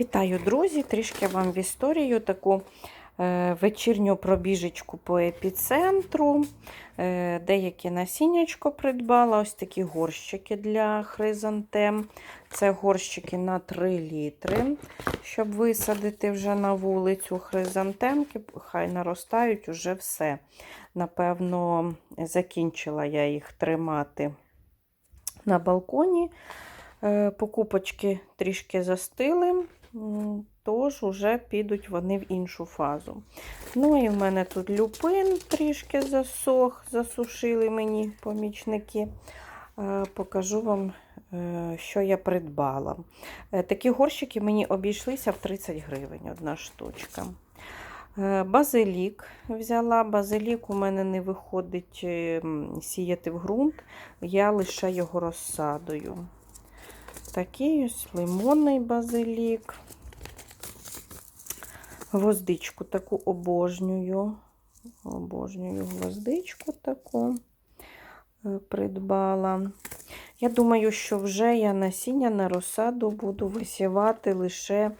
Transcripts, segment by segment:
Вітаю, друзі! Трішки вам в історію таку е, вечірню пробіжечку по епіцентру. Е, деякі насіннячко придбала. Ось такі горщики для хризантем. Це горщики на 3 літри, щоб висадити вже на вулицю хризантемки. Хай наростають уже все. Напевно, закінчила я їх тримати на балконі. Е, Покупочки трішки застили, тож вже підуть вони в іншу фазу. Ну і в мене тут люпин трішки засох, засушили мені помічники. Е, Покажу вам, е, що я придбала. Е, Такі горщики мені обійшлися в 30 гривень одна штучка. Базилік взяла. Базилік у мене не виходить е, сіяти в ґрунт, я лише його розсадою. Такий ось лимонний базилік. Гвоздичку таку обожнюю. Обожнюю гвоздичку таку е, придбала. Я думаю, що вже я насіння на розсаду буду висівати лише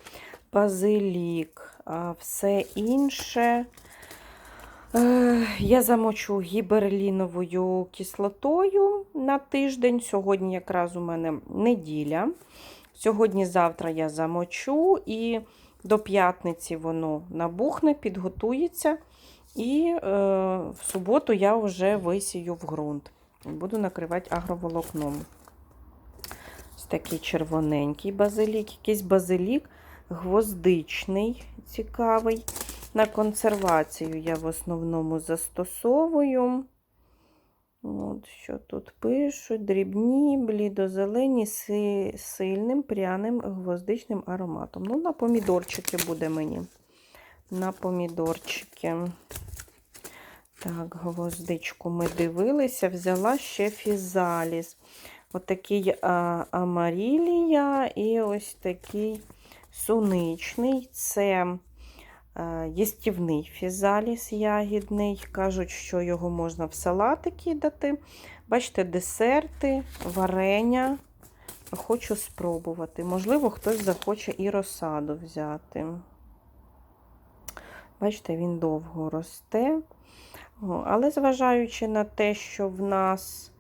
базилік, а все інше я замочу гіберліновою кислотою на тиждень. Сьогодні якраз у мене неділя. Сьогодні-завтра я замочу і до п'ятниці воно набухне, підготується. І е, в суботу я вже висію в ґрунт. Буду накривати агроволокном. Ось такий червоненький базилік, якийсь базилік гвоздичний, цікавий. На консервацію я в основному застосовую. От Що тут пишуть? Дрібні, блідозелені з сильним пряним гвоздичним ароматом. Ну, на помідорчики буде мені. На помідорчики. Так, гвоздичку ми дивилися, взяла ще фізаліс. Отакий а, амарілія і ось такий суничний. Це а, їстівний фізаліс ягідний. Кажуть, що його можна в салати кидати. Бачите, десерти, варення. Хочу спробувати. Можливо, хтось захоче і розсаду взяти. Бачите, він довго росте. Але зважаючи на те, що в нас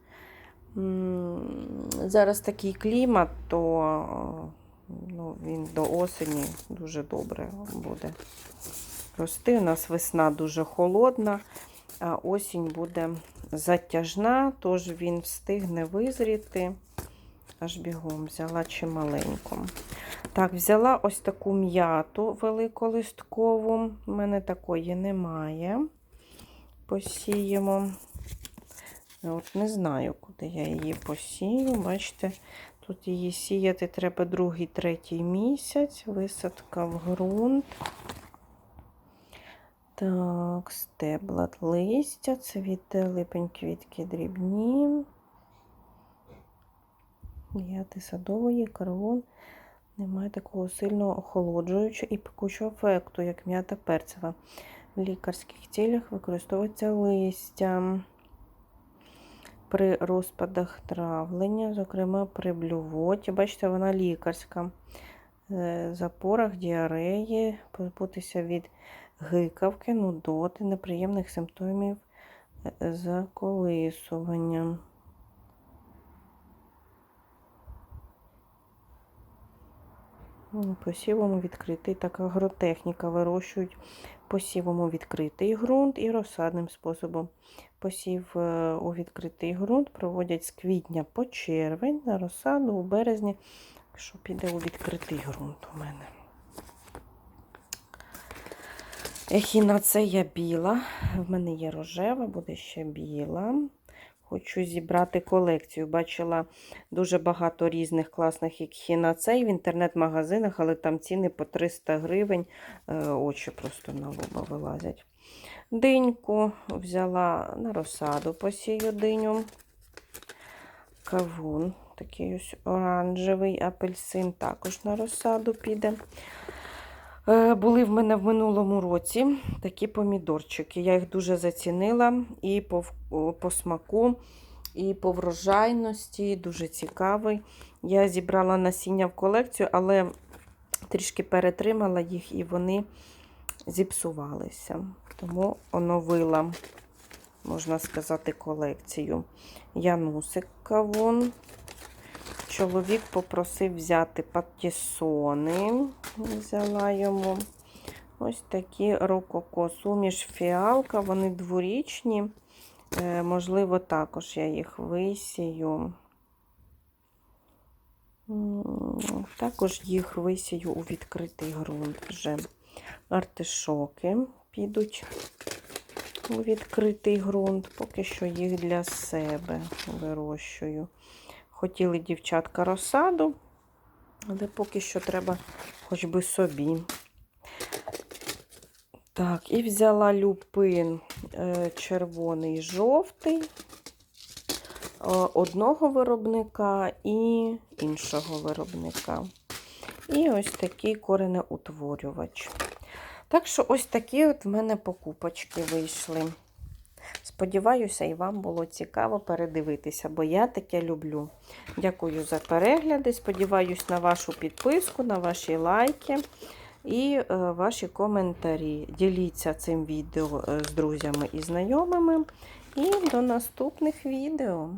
зараз такий клімат, то ну, він до осені дуже добре буде рости. У нас весна дуже холодна, а осінь буде затяжна, тож він встигне визріти. Аж бігом взяла чималеньку. Так, взяла ось таку м'яту великолисткову. У мене такої немає. Посіємо. От Не знаю, куди я її посію. Бачите, тут її сіяти треба другий, третій місяць. Висадка в ґрунт. Так, стебла листя, цвіте липень квітки дрібні. М'яти садової, карвон. Немає такого сильного охолоджуючого і пекучого ефекту, як м'ята перцева. В лікарських цілях використовується листя при розпадах травлення, зокрема при блювоті. Бачите, вона лікарська. Е, Запорах, діареї, позбутися від гикавки, нудоти, неприємних симптомів е, заколисування. Посівом відкритий, така агротехніка вирощують посівом відкритий ґрунт і розсадним способом. Посів е, у відкритий ґрунт проводять з квітня по червень на розсаду у березні, що піде у відкритий ґрунт у мене. Ехінацея біла. В мене є рожева, буде ще біла. Хочу зібрати колекцію. Бачила дуже багато різних класних ехінацей в інтернет-магазинах, але там ціни по 300 гривень. Е, Очі просто на лоба вилазять. Диньку взяла на розсаду, посію диню. Кавун, такий ось оранжевий апельсин, також на розсаду піде. Е, Були в мене в минулому році такі помідорчики. Я їх дуже зацінила і по, по смаку, і по врожайності. Дуже цікавий. Я зібрала насіння в колекцію, але трішки перетримала їх і вони зіпсувалися. Тому оновила, можна сказати, колекцію. Янусика вон. Чоловік попросив взяти патісони. Взяла йому. Ось такі рококо. Суміш фіалка, вони дворічні. Е, можливо, також я їх висію. Також їх висію у відкритий ґрунт вже. Артишоки підуть у відкритий ґрунт. Поки що їх для себе вирощую. Хотіли дівчатка розсаду, але поки що треба хоч би собі. Так, і взяла люпин е, червоний жовтий е, одного виробника і іншого виробника. І ось такий коренеутворювач. Так що ось такі от в мене покупочки вийшли. Сподіваюся, і вам було цікаво передивитися, бо я таке люблю. Дякую за перегляди. Сподіваюсь на вашу підписку, на ваші лайки і е, ваші коментарі. Діліться цим відео е, з друзями і знайомими. І до наступних відео.